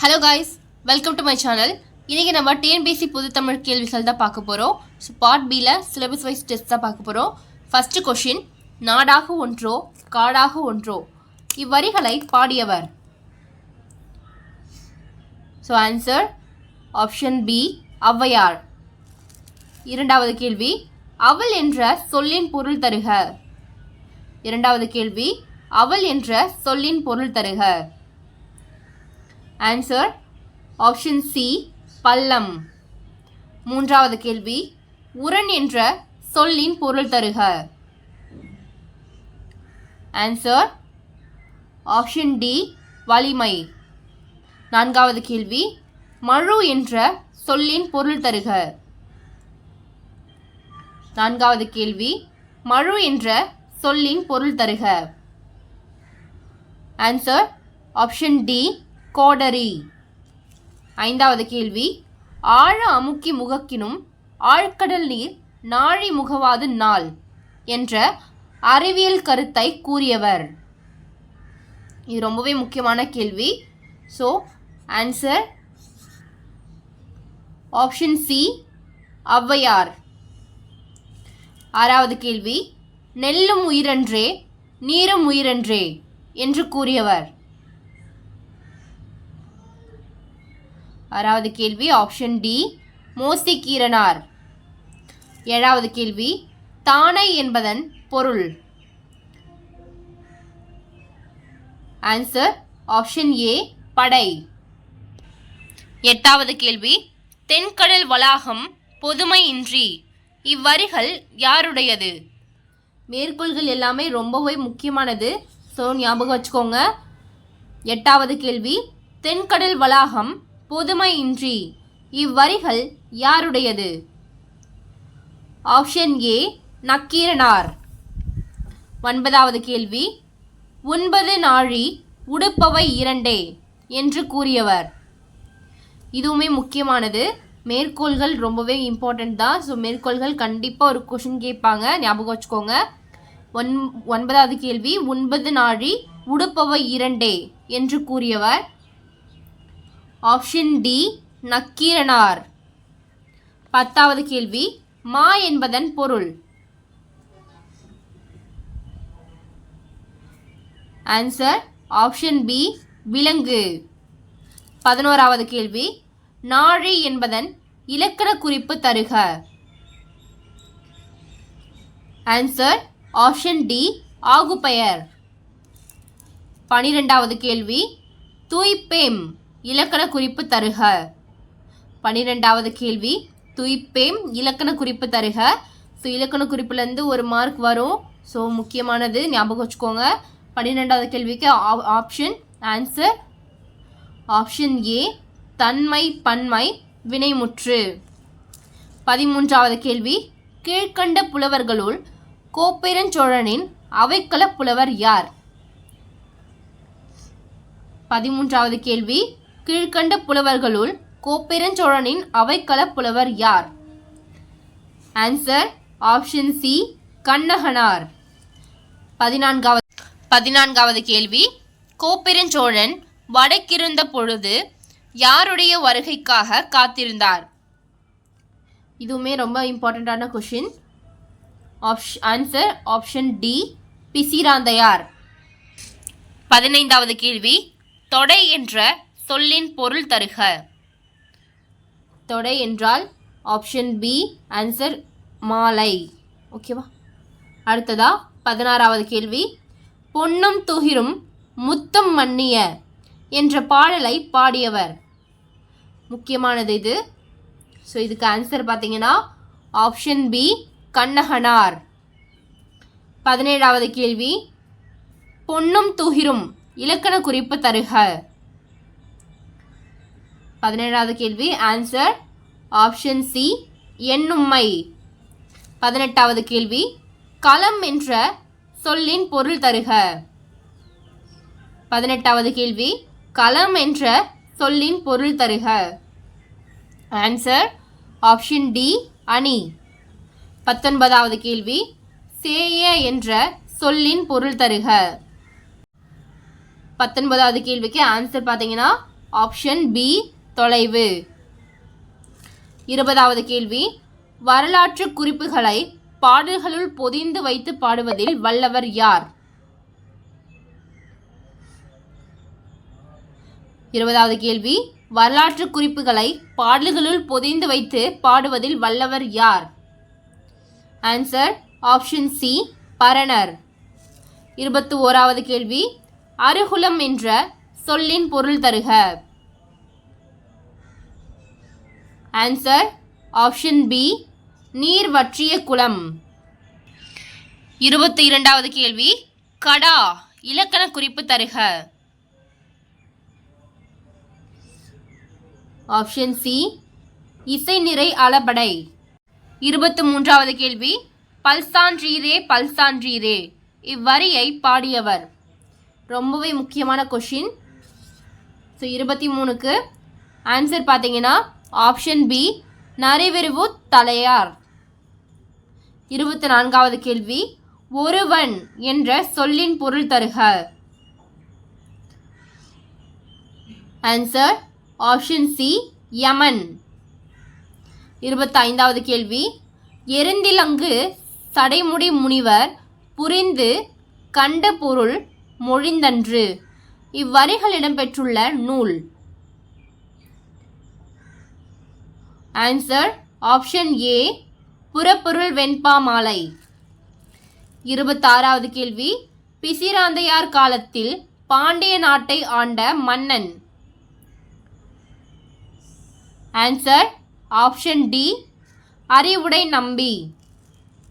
Hello guys welcome to my channel இன்றைக்கி நம்ம TNPSC புதுத்தமிழ் தமிழ் கேள்விகள் தான் பார்க்க போகிறோம் ஸோ பார்ட் பியில் சிலபஸ் வைஸ் டெஸ்ட் தான் பார்க்க போகிறோம் ஃபஸ்ட்டு கொஷின் நாடாக ஒன்றோ காடாக ஒன்றோ? இவ்வரிகளை பாடியவர். So answer option B Avvaiyar. இரண்டாவது கேள்வி அவள் என்ற சொல்லின் பொருள் தருக. இரண்டாவது கேள்வி அவள் என்ற சொல்லின் பொருள் தருக. ஆன்சர் ஆப்ஷன் சி பள்ளம். மூன்றாவது கேள்வி உரன் என்ற சொல்லின் பொருள் தருக. ஆன்சர் ஆப்ஷன் டி வலிமை. நான்காவது கேள்வி மழு என்ற சொல்லின் பொருள் தருக. நான்காவது கேள்வி மழு என்ற சொல்லின் பொருள் தருக. ஆன்சர் ஆப்ஷன் டி கோடரி. ஐந்தாவது கேள்வி. ஆழ அமுக்கி முகக்கினும் ஆழ்கடல் நீர் நாழி முகவாது நாள் என்ற அறிவியல் கருத்தை கூறியவர். இது ரொம்பவே முக்கியமான கேள்வி. So answer option C Avvaiyar. ஆறாவது கேள்வி. நெல்லும் உயிரன்றே நீரும் உயிரன்றே என்று கூறியவர். ஆறாவது கேள்வி ஆப்ஷன் டி மோசிக்கீரனார். ஏழாவது கேள்வி தானை என்பதன் பொருள். ஆன்சர் ஆப்ஷன் ஏ படை. எட்டாவது கேள்வி தென்கடல் வளாகம் பொதுமையின்றி இவ்வரிகள் யாருடையது? மேற்கோள்கள் எல்லாமே ரொம்பவே முக்கியமானது. ஸோ ஞாபகம் வச்சுக்கோங்க. எட்டாவது கேள்வி தென்கடல் வளாகம் புதுமையின்றி இவ்வரிகள் யாருடையது? Option A Nakkeeranar. ஒன்பதாவது கேள்வி ஒன்பது நாழி உடுப்பவை இரண்டே என்று கூறியவர். இதுவுமே முக்கியமானது. மேற்கோள்கள் ரொம்பவே இம்பார்ட்டண்ட் தான். ஸோ மேற்கோள்கள் கண்டிப்பாக ஒரு கொஷின் கேட்பாங்க. ஞாபகம் வச்சுக்கோங்க. ஒன் ஒன்பதாவது கேள்வி ஒன்பது நாழி உடுப்பவை இரண்டே என்று கூறியவர். Option D Nakkeeranar. பத்தாவது கேள்வி மா என்பதன் பொருள். ஆன்சர் ஆப்ஷன் பி விலங்கு. பதினோராவது கேள்வி நாழி என்பதன் இலக்கண குறிப்பு தருக. ஆன்சர் ஆப்ஷன் டி ஆகுபெயர். பனிரெண்டாவது கேள்வி தூய்ப்பேம். இலக்கண குறிப்பு தருக. பனிரெண்டாவது கேள்வி. துய்ப்பேம் இலக்கண குறிப்பு தருக. ஸோ இலக்கண குறிப்புலேருந்து ஒரு மார்க் வரும். ஸோ முக்கியமானது ஞாபகம் வச்சுக்கோங்க. பன்னிரெண்டாவது கேள்விக்கு ஆப்ஷன் ஆன்சர் ஆப்ஷன் ஏ தன்மை பன்மை வினைமுற்று. பதிமூன்றாவது கேள்வி. கீழ்கண்ட புலவர்களுள் கோப்பெருஞ்சோழனின் அவைக்கள புலவர் யார்? பதிமூன்றாவது கேள்வி. கீழ்கண்ட புலவர்களுள் கோப்பெருஞ்சோழனின் அவைக்கள புலவர் யார்? Answer option C Kannaganar. பதினான்காவது பதினான்காவது கேள்வி. கோப்பெருஞ்சோழன் வடக்கிருந்த பொழுது யாருடைய வருகைக்காக காத்திருந்தார்? இதுவுமே ரொம்ப இம்பார்ட்டண்ட்டான கொஷின் ஆப்ஷ் ஆன்சர் ஆப்ஷன் டி பிசிராந்தையார். பதினைந்தாவது கேள்வி. தொடை என்ற சொல்லின் பொருள் தருக. தொடை என்றால் ஆப்ஷன் பி ஆன்சர் மாலை. ஓகேவா அடுத்ததா பதினாறாவது கேள்வி. பொன்னும் துகிரும் முத்தம் மன்னிய என்ற பாடலை பாடியவர். முக்கியமானது இது. ஸோ இதுக்கு ஆன்சர் பார்த்தீங்கன்னா ஆப்ஷன் பி கண்ணகனார். பதினேழாவது கேள்வி. பொன்னும் துகிரும் இலக்கண குறிப்பு தருக. பதினேழாவது கேள்வி ஆன்சர் ஆப்ஷன் சி எண்ணும்மை. பதினெட்டாவது கேள்வி களம் என்ற சொல்லின் பொருள் தருக. பதினெட்டாவது கேள்வி களம் என்ற சொல்லின் பொருள் தருக. ஆன்சர் ஆப்ஷன் டி அணி. பத்தொன்பதாவது கேள்வி சேய என்ற சொல்லின் பொருள் தருக. பத்தொன்பதாவது கேள்விக்கு ஆன்சர் பார்த்தீங்கன்னா ஆப்ஷன் பி தொலைவு. இருபதாவது கேள்வி. வரலாற்று குறிப்புகளை பாடல்களுள் பொதிந்து வைத்து பாடுவதில் வல்லவர் யார்? இருபதாவது கேள்வி. வரலாற்று குறிப்புகளை பாடல்களுள் பொதிந்து வைத்து பாடுவதில் வல்லவர் யார்? Answer option C Paranar. இருபத்தி ஓராவது கேள்வி. அருகுலம் என்ற சொல்லின் பொருள் தருக. ஆன்சர் ஆப்ஷன் பி நீர் வற்றிய குளம். இருபத்தி இரண்டாவது கேள்வி கடா இலக்கண குறிப்பு தருக. ஆப்ஷன் சி இசை நிறை அளபடை. இருபத்தி மூன்றாவது கேள்வி பல்சான்றீரே பல்சான்றீரே. இவ்வரியை பாடியவர். ரொம்பவே முக்கியமான கொஷின் ஸோ இருபத்தி மூணுக்கு ஆன்சர் பார்த்தீங்கன்னா ஆப்ஷன் பி நரிவிரிவு தலையார். இருபத்தி நான்காவது கேள்வி ஒருவன் என்ற சொல்லின் பொருள் தருக. ஆன்சர் ஆப்ஷன் சி யமன் இருபத்தைந்தாவது கேள்வி எருந்திலங்கு சடைமுடி முனிவர் புரிந்து கண்ட பொருள் மொழிந்தன்று. இவ்வரிகள் இடம்பெற்றுள்ள நூல். ஆன்சர் ஆப்ஷன் ஏ புறப்பொருள் வெண்பா மாலை. இருபத்தாறாவது கேள்வி பிசிராந்தையார் காலத்தில் பாண்டிய நாட்டை ஆண்ட மன்னன். ஆன்சர் ஆப்ஷன் டி அறிவுடை நம்பி.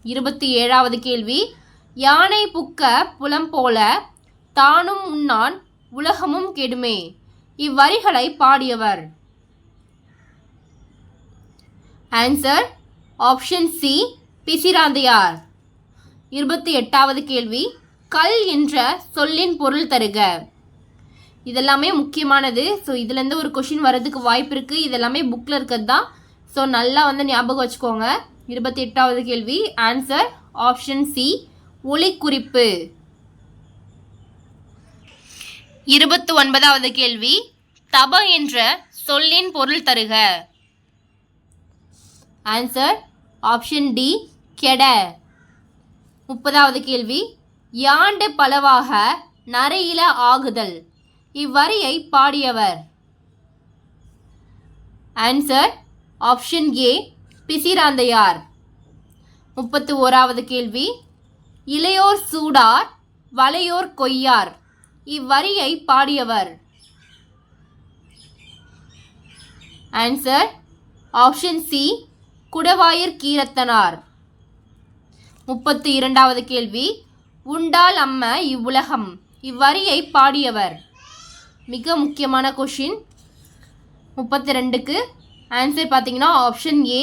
இருபத்தி ஏழாவது கேள்வி யானை புக்க புலம் போல தானும் உண்ணான் உலகமும் கெடுமே. இவ்வரிகளை பாடியவர். Answer option C Pisiranthaiyar. இருபத்தி எட்டாவது கேள்வி கல் என்ற சொல்லின் பொருள் தருக. இதெல்லாமே முக்கியமானது. ஸோ இதுலேருந்து ஒரு கொஷின் வர்றதுக்கு வாய்ப்பு இருக்குது இதெல்லாமே புக்கில் இருக்கிறது தான். ஸோ நல்லா வந்து ஞாபகம் வச்சுக்கோங்க. இருபத்தி எட்டாவது கேள்வி ஆன்சர் ஆப்ஷன் சி ஒளிக்குறிப்பு இருபத்தி ஒன்பதாவது கேள்வி தப என்ற சொல்லின் பொருள் தருக. ஆன்சர் ஆப்ஷன் டி கெட. முப்பதாவது கேள்வி. யாண்டு பலவாக நரையில ஆகுதல்? இவ்வரியை பாடியவர். Answer option A Pisiranthaiyar. முப்பத்து ஓராவது கேள்வி. இளையோர் சூடார் வளையோர் கொய்யார். இவ்வரியை பாடியவர். Answer option C Kudavayil Keerathanar. முப்பத்து இரண்டாவது கேள்வி. உண்டால் அம்ம இவ்வுலகம் இவ்வரியை பாடியவர். மிக முக்கியமான கொஷின் முப்பத்தி ரெண்டுக்கு ஆன்சர் பார்த்தீங்கன்னா ஆப்ஷன் ஏ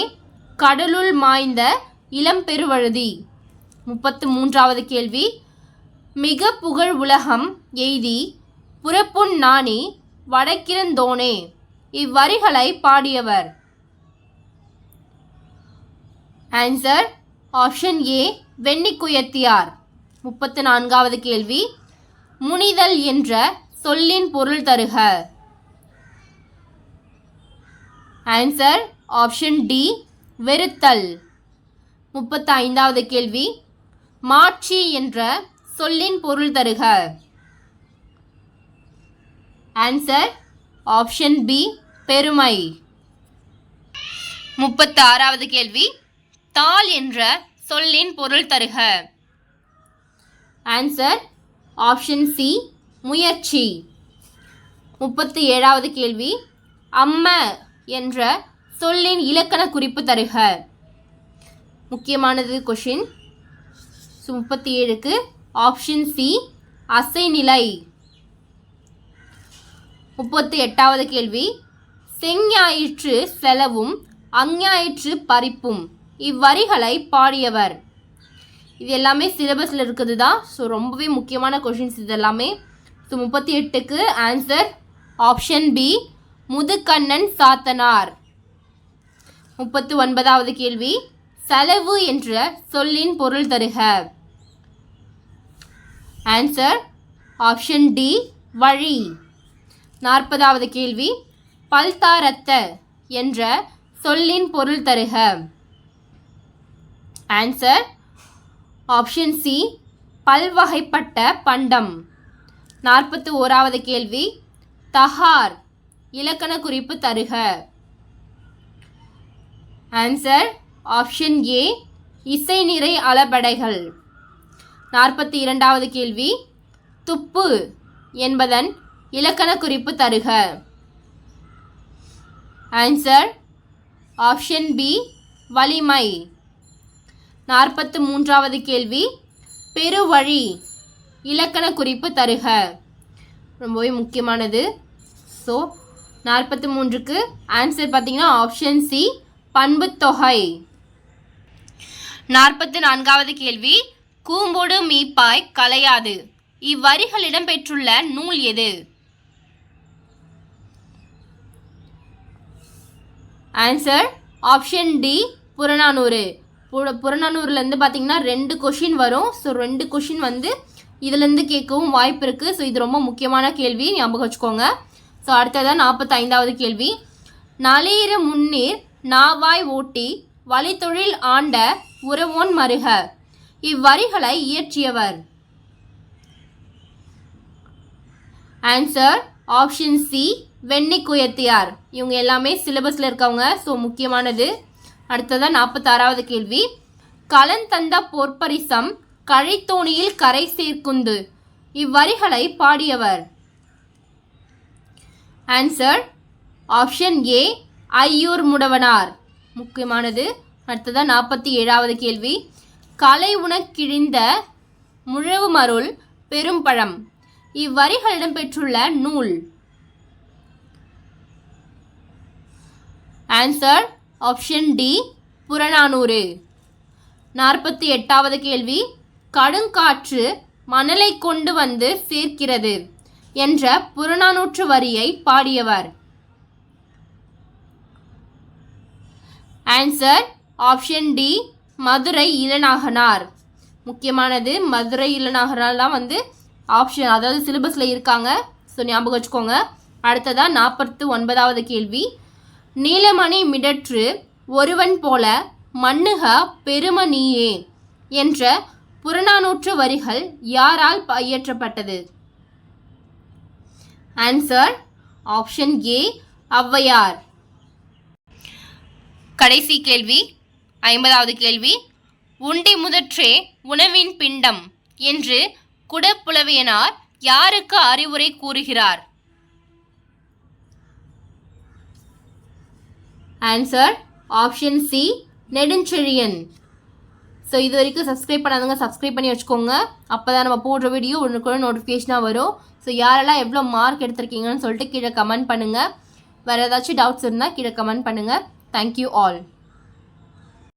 கடலுள் மாய்ந்த இளம்பெருவழுதி முப்பத்து மூன்றாவது கேள்வி. மிக புகழ் உலகம் எய்தி புறப்புண் நாணி வடக்கிருந்தோனே இவ்வரிகளை பாடியவர். Answer option A வெண்ணிக்குயத்தியார். முப்பத்து நான்காவது கேள்வி. முனிதல் என்ற சொல்லின் பொருள் தருக. ஆன்சர் ஆப்ஷன் டி வெறுத்தல். முப்பத்து ஐந்தாவது கேள்வி. மாட்சி என்ற சொல்லின் பொருள் தருக. ஆன்சர் ஆப்ஷன் பி பெருமை. முப்பத்து ஆறாவது கேள்வி. தாள் என்ற சொல்லின் பொருள் தருக. ஆன்சர் ஆப்ஷன் சி முயற்சி. முப்பத்தி ஏழாவது கேள்வி அம்ம என்ற சொல்லின் இலக்கண குறிப்பு தருக. முக்கியமானது கொஷின் ஸோ முப்பத்தி ஏழுக்கு ஆப்ஷன் சி அசைநிலை. முப்பத்தி எட்டாவது கேள்வி செஞ்ஞாயிற்று செலவும் அஞ்ஞாயிற்று பறிப்பும். இவ்வரிகளை பாடியவர். இது எல்லாமே சிலபஸில் இருக்குது தான் ஸோ ரொம்பவே முக்கியமான கொஷின்ஸ் இது எல்லாமே. ஸோ முப்பத்தி எட்டுக்கு answer option B Muthukannan Sathanar. முப்பத்து ஒன்பதாவது கேள்வி செலவு என்ற சொல்லின் பொருள் தருக. ஆன்சர் ஆப்ஷன் டி வழி. நாற்பதாவது கேள்வி பல்தாரத்த என்ற சொல்லின் பொருள் தருக. ஆன்சர் ஆப்ஷன் சி பல்வகைப்பட்ட பண்டம். நாற்பத்தி ஓராவது கேள்வி. தஹார். இலக்கண குறிப்பு தருக. ஆன்சர் ஆப்ஷன் ஏ இசை நிறை அளபடைகள். நாற்பத்தி இரண்டாவது கேள்வி. துப்பு என்பதன் இலக்கண குறிப்பு தருக. ஆன்சர் ஆப்ஷன் பி வலிமை. நாற்பத்து மூன்றாவது கேள்வி. பெருவழி இலக்கண குறிப்பு தருக. ரொம்பவே முக்கியமானது. ஸோ நாற்பத்தி மூன்றுக்கு ஆன்சர் பார்த்தீங்கன்னா ஆப்ஷன் சி பண்புத்தொகை நாற்பத்தி நான்காவது கேள்வி கூம்போடு மீப்பாய் கலையாது. இவ்வரிகள் இடம்பெற்றுள்ள நூல் எது? Answer option D Purananuru. புற புறநானூறுலேருந்து பார்த்தீங்கன்னா ரெண்டு கொஷின் வரும். ஸோ ரெண்டு கொஷின் வந்து இதுலேருந்து கேட்கவும் வாய்ப்பு இருக்குது ஸோ இது ரொம்ப முக்கியமான கேள்வி. ஞாபகம் வச்சுக்கோங்க. ஸோ அடுத்ததான் நாற்பத்தைந்தாவது கேள்வி. நளிர முன்னீர் நாவாய் ஓட்டி வழித்தொழில் ஆண்ட உறவோன் மருக. இவ்வரிகளை இயற்றியவர். Answer option C Venni Kuyathiyar இவங்க எல்லாமே சிலபஸில் இருக்கவங்க. ஸோ முக்கியமானது அடுத்ததாக நாற்பத்தாறாவது கேள்வி. கலந்தந்த பொற்பரிசம் கழைத்தோணியில் கரை சேர்க்குந்து. இவ்வரிகளை பாடியவர். Answer option A Aiyur Mudavanar. முக்கியமானது. அடுத்ததான் நாற்பத்தி ஏழாவது கேள்வி. கலை உணக்கிழிந்த முழவு மருள் பெரும்பழம். இவ்வரிகள் இடம்பெற்றுள்ள நூல். Answer option D Purananuru. நாற்பத்தி எட்டாவது கேள்வி கடுங்காற்று மணலை கொண்டு வந்து சேர்க்கிறது என்ற புறநானூற்று வரியை பாடியவர். Answer option D Madurai Ilanaganar. முக்கியமானது மதுரை இளநாகனார்லாம் வந்து ஆப்ஷன் அதாவது சிலபஸில் இருக்காங்க. ஸோ ஞாபகம் வச்சுக்கோங்க. அடுத்ததாக நாற்பத்து ஒன்பதாவது கேள்வி நீலமணி மிடற்று ஒருவன் போல மண்ணுக பெருமணியே என்ற புறநானூற்று வரிகள் யாரால் பையற்றப்பட்டது? இயற்றப்பட்டது ஆன்சர் ஆப்ஷன் ஏ ஔவையார். கடைசி கேள்வி ஐம்பதாவது கேள்வி. உண்டி முதற்றே உணவின் பிண்டம் என்று குடப்புலவியனார் யாருக்கு அறிவுரை கூறுகிறார்? Answer option C Nedunchezhiyan. So இது வரைக்கும் சப்ஸ்கிரைப் பண்ணாதவங்க சப்ஸ்கிரைப் பண்ணி வச்சுக்கோங்க. அப்போ தான் நம்ம போடுற வீடியோ உடனுக்குடன் நோட்டிஃபிகேஷனாக வரும். ஸோ யாரெல்லாம் எவ்வளோ மார்க் எடுத்திருக்கீங்கன்னு சொல்லிட்டு கீழே கமெண்ட் பண்ணுங்கள் வேறு ஏதாச்சும் டவுட்ஸ் இருந்தால் கீழே கமெண்ட் பண்ணுங்கள் தேங்க்யூ ஆல்